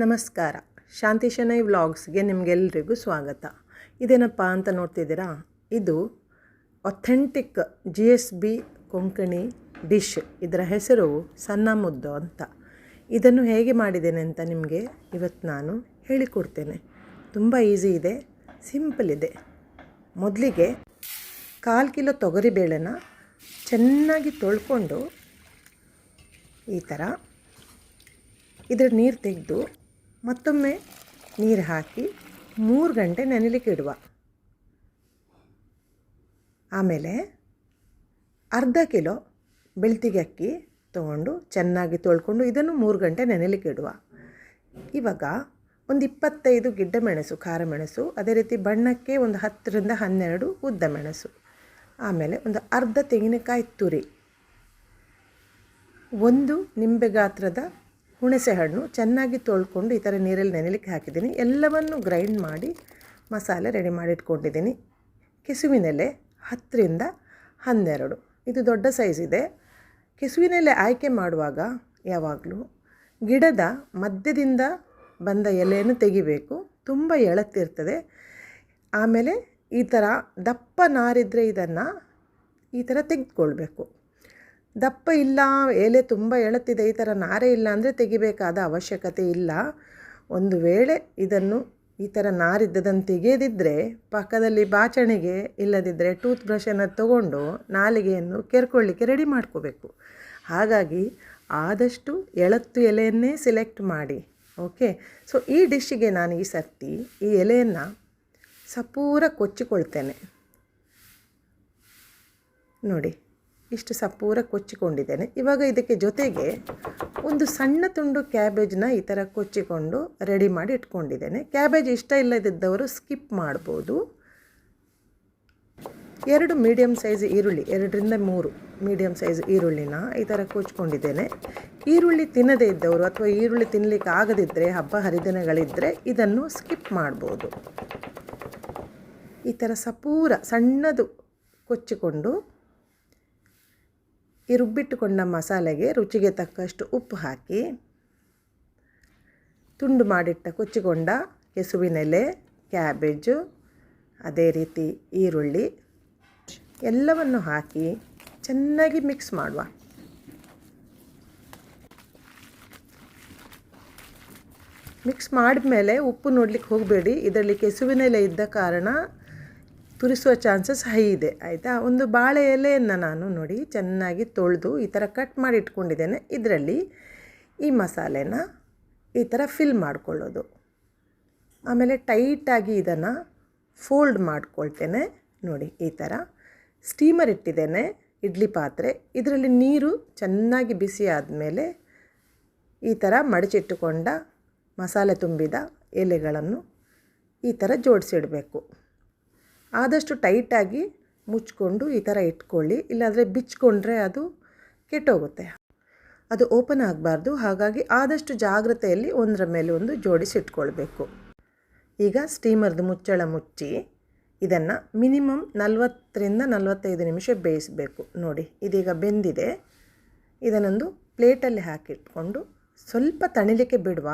ನಮಸ್ಕಾರ. ಶಾಂತಿ ಶನೈ ವ್ಲಾಗ್ಸ್ಗೆ ನಿಮಗೆಲ್ರಿಗೂ ಸ್ವಾಗತ. ಇದೇನಪ್ಪ ಅಂತ ನೋಡ್ತಿದ್ದೀರಾ? ಇದು authentic G S B Konkani dish. ಇದರ ಹೆಸರು ಸಣ್ಣ ಮುದ್ದು ಅಂತ. ಇದನ್ನು ಹೇಗೆ ಮಾಡಿದ್ದೇನೆ ಅಂತ ನಿಮಗೆ ಇವತ್ತು ನಾನು ಹೇಳಿಕೊಡ್ತೇನೆ. ತುಂಬ ಈಸಿ ಇದೆ, ಸಿಂಪಲ್ ಇದೆ. ಮೊದಲಿಗೆ ಕಾಲು ಕಿಲೋ ತೊಗರಿಬೇಳೆನ ಚೆನ್ನಾಗಿ ತೊಳ್ಕೊಂಡು ಈ ಥರ ಇದರ ನೀರು ತೆಗೆದು ಮತ್ತೊಮ್ಮೆ ನೀರು ಹಾಕಿ ಮೂರು ಗಂಟೆ ನೆನೆಲಿಕ್ಕೆ ಇಡುವ. ಆಮೇಲೆ ಅರ್ಧ ಕಿಲೋ ಬೆಳ್ತಿಗೆ ಅಕ್ಕಿ ತೊಗೊಂಡು ಚೆನ್ನಾಗಿ ತೊಳ್ಕೊಂಡು ಇದನ್ನು ಮೂರು ಗಂಟೆ ನೆನೆಲಿಕ್ಕೆ ಇಡುವ. ಇವಾಗ ಒಂದು ಇಪ್ಪತ್ತೈದು ಗಿಡ್ಡ ಮೆಣಸು, ಖಾರ ಮೆಣಸು, ಅದೇ ರೀತಿ ಬಣ್ಣಕ್ಕೆ ಒಂದು ಹತ್ತರಿಂದ ಹನ್ನೆರಡು ಉದ್ದ ಮೆಣಸು, ಆಮೇಲೆ ಒಂದು ಅರ್ಧ ತೆಂಗಿನಕಾಯಿ ತುರಿ, ಒಂದು ನಿಂಬೆ ಗಾತ್ರದ ಹುಣಸೆ ಹಣ್ಣು ಚೆನ್ನಾಗಿ ತೊಳ್ಕೊಂಡು ಈ ಥರ ನೀರಲ್ಲಿ ನೆನೆಲಿಕ್ಕೆ ಹಾಕಿದ್ದೀನಿ. ಎಲ್ಲವನ್ನು ಗ್ರೈಂಡ್ ಮಾಡಿ ಮಸಾಲೆ ರೆಡಿ ಮಾಡಿಟ್ಕೊಂಡಿದ್ದೀನಿ ಕೆಸುವಿನೆಲೆ ಹತ್ತರಿಂದ ಹನ್ನೆರಡು. ಇದು ದೊಡ್ಡ ಸೈಜ್ ಇದೆ. ಕೆಸುವಿನೆಲೆ ಆಯ್ಕೆ ಮಾಡುವಾಗ ಯಾವಾಗಲೂ ಗಿಡದ ಮಧ್ಯದಿಂದ ಬಂದ ಎಲೆಯನ್ನು ತೆಗಿಬೇಕು. ತುಂಬ ಎಳತ್ತಿರ್ತದೆ ಆಮೇಲೆ ಈ ಥರ ದಪ್ಪ ನಾರಿದ್ರೆ ಇದನ್ನು ಈ ಥರ ತೆಗೆದುಕೊಳ್ಬೇಕು. ದಪ್ಪ ಇಲ್ಲ, ಎಲೆ ತುಂಬ ಎಳತ್ತಿದೆ ಈ ಥರ ನಾರೇ ಇಲ್ಲ ಅಂದರೆ ತೆಗಿಬೇಕಾದ ಅವಶ್ಯಕತೆ ಇಲ್ಲ. ಒಂದು ವೇಳೆ ಇದನ್ನು ಈ ಥರ ನಾರಿದ್ದದನ್ನು ತೆಗೆಯದಿದ್ದರೆ ಪಕ್ಕದಲ್ಲಿ ಬಾಚಣಿಗೆ ಇಲ್ಲದಿದ್ದರೆ ಟೂತ್ ಬ್ರಷನ್ನು ತಗೊಂಡು ನಾಲಿಗೆಯನ್ನು ಕೆರ್ಕೊಳ್ಳಿಕ್ಕೆ ರೆಡಿ ಮಾಡ್ಕೋಬೇಕು. ಹಾಗಾಗಿ ಆದಷ್ಟು ಎಳತ್ತು ಎಲೆಯನ್ನೇ ಸೆಲೆಕ್ಟ್ ಮಾಡಿ ಓಕೆ ಸೊ ಈ ಡಿಶ್ಶಿಗೆ ನಾನು ಈ ಸರ್ತಿ ಈ ಎಲೆಯನ್ನು ಸಪೂರ ಕೊಚ್ಚಿಕೊಳ್ತೇನೆ. ನೋಡಿ. ಇಷ್ಟು ಸಪೂರ ಕೊಚ್ಚಿಕೊಂಡಿದ್ದೇನೆ. ಇವಾಗ ಇದಕ್ಕೆ ಜೊತೆಗೆ ಒಂದು ಸಣ್ಣ ತುಂಡು ಕ್ಯಾಬೇಜ್ನ ಈ ಥರ ಕೊಚ್ಚಿಕೊಂಡು ರೆಡಿ ಮಾಡಿ ಇಟ್ಕೊಂಡಿದ್ದೇನೆ. ಕ್ಯಾಬೇಜ್ ಇಷ್ಟ ಇಲ್ಲದಿದ್ದವರು ಸ್ಕಿಪ್ ಮಾಡ್ಬೋದು. ಎರಡು ಮೀಡಿಯಮ್ ಸೈಜ್ ಈರುಳ್ಳಿ, ಎರಡರಿಂದ ಮೂರು ಮೀಡಿಯಮ್ ಸೈಜ್ ಈರುಳ್ಳಿನ ಈ ಥರ ಕೊಚ್ಕೊಂಡಿದ್ದೇನೆ ಈರುಳ್ಳಿ ತಿನ್ನದೇ ಇದ್ದವರು ಅಥವಾ ಈರುಳ್ಳಿ ತಿನ್ನಲಿಕ್ಕೆ ಆಗದಿದ್ದರೆ ಹಬ್ಬ ಹರಿದಿನಗಳಿದ್ದರೆ ಇದನ್ನು ಸ್ಕಿಪ್ ಮಾಡ್ಬೋದು. ಈ ಥರ ಸಪೂರ ಸಣ್ಣದು ಕೊಚ್ಚಿಕೊಂಡು ಈ ರುಬ್ಬಿಟ್ಟುಕೊಂಡ ಮಸಾಲೆಗೆ ರುಚಿಗೆ ತಕ್ಕಷ್ಟು ಉಪ್ಪು ಹಾಕಿ, ತುಂಡು ಮಾಡಿಟ್ಟ ಕೊಚ್ಚಿಕೊಂಡ ಕೆಸುವಿನೆಲೆ ಕ್ಯಾಬೇಜು, ಅದೇ ರೀತಿ ಈರುಳ್ಳಿ ಎಲ್ಲವನ್ನು ಹಾಕಿ ಚೆನ್ನಾಗಿ ಮಿಕ್ಸ್ ಮಾಡುವ. ಮಿಕ್ಸ್ ಮಾಡಿದ ಮೇಲೆ ಉಪ್ಪು ನೋಡ್ಲಿಕ್ಕೆ ಹೋಗಬೇಡಿ. ಇದರಲ್ಲಿ ಕೆಸುವಿನೆಲೆ ಇದ್ದ ಕಾರಣ ತುರಿಸುವ ಚಾನ್ಸಸ್ ಹೈ ಇದೆ, ಆಯಿತಾ? ಒಂದು ಬಾಳೆ ಎಲೆಯನ್ನು ನಾನು ನೋಡಿ ಚೆನ್ನಾಗಿ ತೊಳೆದು ಈ ಥರ ಕಟ್ ಮಾಡಿ ಇಟ್ಕೊಂಡಿದ್ದೇನೆ. ಇದರಲ್ಲಿ ಈ ಮಸಾಲೆನ ಈ ಥರ ಫಿಲ್ ಮಾಡ್ಕೊಳ್ಳೋದು. ಆಮೇಲೆ ಟೈಟಾಗಿ ಇದನ್ನು ಫೋಲ್ಡ್ ಮಾಡ್ಕೊಳ್ತೇನೆ. ನೋಡಿ, ಈ ಥರ. ಸ್ಟೀಮರ್ ಇಟ್ಟಿದ್ದೇನೆ, ಇಡ್ಲಿ ಪಾತ್ರೆ. ಇದರಲ್ಲಿ ನೀರು ಚೆನ್ನಾಗಿ ಬಿಸಿ ಆದಮೇಲೆ ಈ ಥರ ಮಡಚಿಟ್ಟುಕೊಂಡ ಮಸಾಲೆ ತುಂಬಿದ ಎಲೆಗಳನ್ನು ಈ ಥರ ಜೋಡಿಸಿಡಬೇಕು. ಆದಷ್ಟು ಟೈಟಾಗಿ ಮುಚ್ಕೊಂಡು ಈ ಥರ ಇಟ್ಕೊಳ್ಳಿ. ಇಲ್ಲಾಂದರೆ ಬಿಚ್ಕೊಂಡ್ರೆ ಅದು ಕೆಟ್ಟೋಗುತ್ತೆ. ಅದು ಓಪನ್ ಆಗಬಾರ್ದು. ಹಾಗಾಗಿ ಆದಷ್ಟು ಜಾಗ್ರತೆಯಲ್ಲಿ ಒಂದರ ಮೇಲೆ ಒಂದು ಜೋಡಿಸಿಟ್ಕೊಳ್ಬೇಕು ಈಗ ಸ್ಟೀಮರ್ದು ಮುಚ್ಚಳ ಮುಚ್ಚಿ ಇದನ್ನು ಮಿನಿಮಮ್ ನಲ್ವತ್ತರಿಂದ ನಲವತ್ತೈದು ನಿಮಿಷ ಬೇಯಿಸಬೇಕು. ನೋಡಿ, ಇದೀಗ ಬೆಂದಿದೆ. ಇದನ್ನೊಂದು ಪ್ಲೇಟಲ್ಲಿ ಹಾಕಿಟ್ಕೊಂಡು ಸ್ವಲ್ಪ ತಣಿಲಿಕ್ಕೆ ಬಿಡುವ.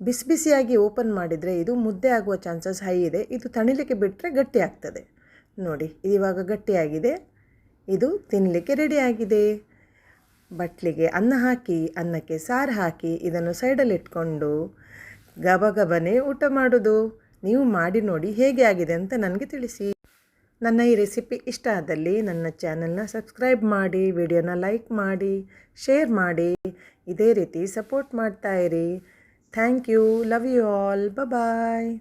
ಬಿಸಿ ಬಿಸಿಯಾಗಿ ಓಪನ್ ಮಾಡಿದರೆ ಇದು ಮುದ್ದೆ ಆಗುವ ಚಾನ್ಸಸ್ ಹೈ ಇದೆ. ಇದು ತಣಿಲಿಕ್ಕೆ ಬಿಟ್ಟರೆ ಗಟ್ಟಿ ಆಗ್ತದೆ. ನೋಡಿ ಇವಾಗ ಗಟ್ಟಿಯಾಗಿದೆ ಇದು ತಿನ್ನಲಿಕ್ಕೆ ರೆಡಿಯಾಗಿದೆ ಬಟ್ಲಿಗೆ ಅನ್ನ ಹಾಕಿ, ಅನ್ನಕ್ಕೆ ಸಾರು ಹಾಕಿ ಇದನ್ನು ಸೈಡಲ್ಲಿಟ್ಕೊಂಡು ಗಬ ಗಬನೇ ಊಟ ಮಾಡೋದು. ನೀವು ಮಾಡಿ ನೋಡಿ ಹೇಗೆ ಆಗಿದೆ ಅಂತ ನನಗೆ ತಿಳಿಸಿ. ನನ್ನ ಈ ರೆಸಿಪಿ ಇಷ್ಟ ಆದಲ್ಲಿ ನನ್ನ ಚಾನಲ್ನ ಸಬ್ಸ್ಕ್ರೈಬ್ ಮಾಡಿ ವಿಡಿಯೋನ ಲೈಕ್ ಮಾಡಿ ಶೇರ್ ಮಾಡಿ. ಇದೇ ರೀತಿ ಸಪೋರ್ಟ್ ಮಾಡ್ತಾಯಿರಿ Thank you. Love you all. Bye bye.